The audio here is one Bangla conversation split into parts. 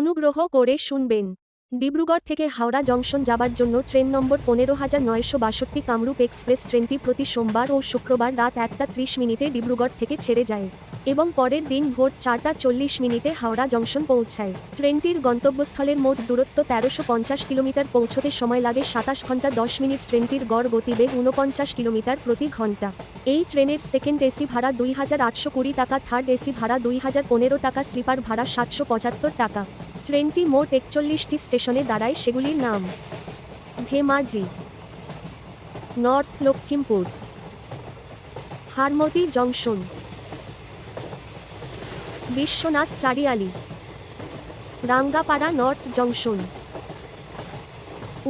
অনুগ্রহ করে শুনবেন। ডিব্রুগড় থেকে হাওড়া জংশন যাবার জন্য ট্রেন নম্বর পনেরো হাজার নয়শো বাষট্টি কামরূপ এক্সপ্রেস ট্রেনটি প্রতি সোমবার ও শুক্রবার রাত একটা ত্রিশ মিনিটে ডিব্রুগড় থেকে ছেড়ে যায় এবং পরের দিন ভোর চারটা চল্লিশ মিনিটে হাওড়া জংশন পৌঁছায়। ট্রেনটির গন্তব্যস্থলের মোট দূরত্ব তেরোশো পঞ্চাশ কিলোমিটার, পৌঁছতে সময় লাগে সাতাশ ঘণ্টা দশ মিনিট। ট্রেনটির গড় গতিবেগ ঊনপঞ্চাশ কিলোমিটার প্রতি ঘণ্টা এই ট্রেনের সেকেন্ড এসি ভাড়া দুই হাজার আটশো কুড়ি টাকা, থার্ড এসি ভাড়া দুই হাজার পনেরো টাকা, স্লিপার ভাড়া সাতশো পঁচাত্তর টাকা। ট্রেনটি মোট একচল্লিশটি স্টেশনে দাঁড়ায়, সেগুলির নাম Dhemaji, north Lakhimpur Harmuti junction, Biswanath Chariali Rangapara north junction,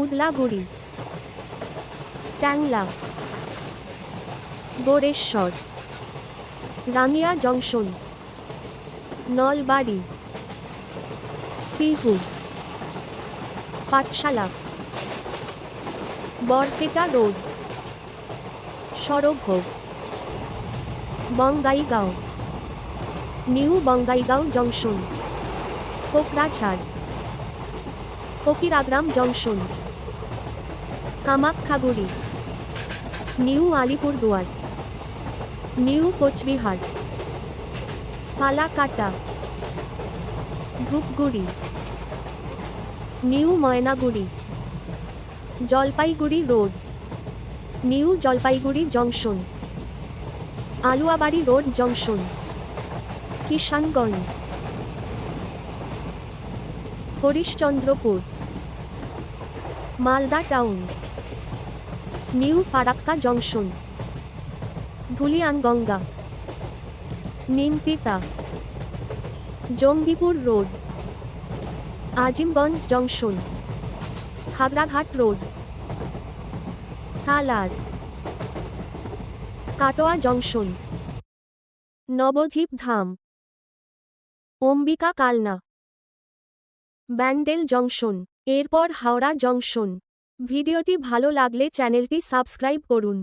Udalguri, Tangla, Goreswar, Rangiya junction, Nalbari. Tihu Pathsala Barpeta road Sarbhog Bongaigaon new Bongaigaon junction Kokrajhar Fakiragram junction Kamakhyaguri new Alipurduar new Cooch Behar Falakata Dhupguri new Mainaguri. Jalpaiguri road. New Jalpaiguri junction. Aluabari road junction. Kishanganj. Harishchandrapur. Malda town. New Farakka junction. Dhulianganga. Nimtita. Jangipur road, Azimganj junction, Khagraghat road, Salar, Katwa junction, Nabadwip Dham, Ambika Kalna, Bandel junction, এরপর হাওড়া জংশন। ভিডিওটি ভালো লাগলে চ্যানেলটি সাবস্ক্রাইব করুন।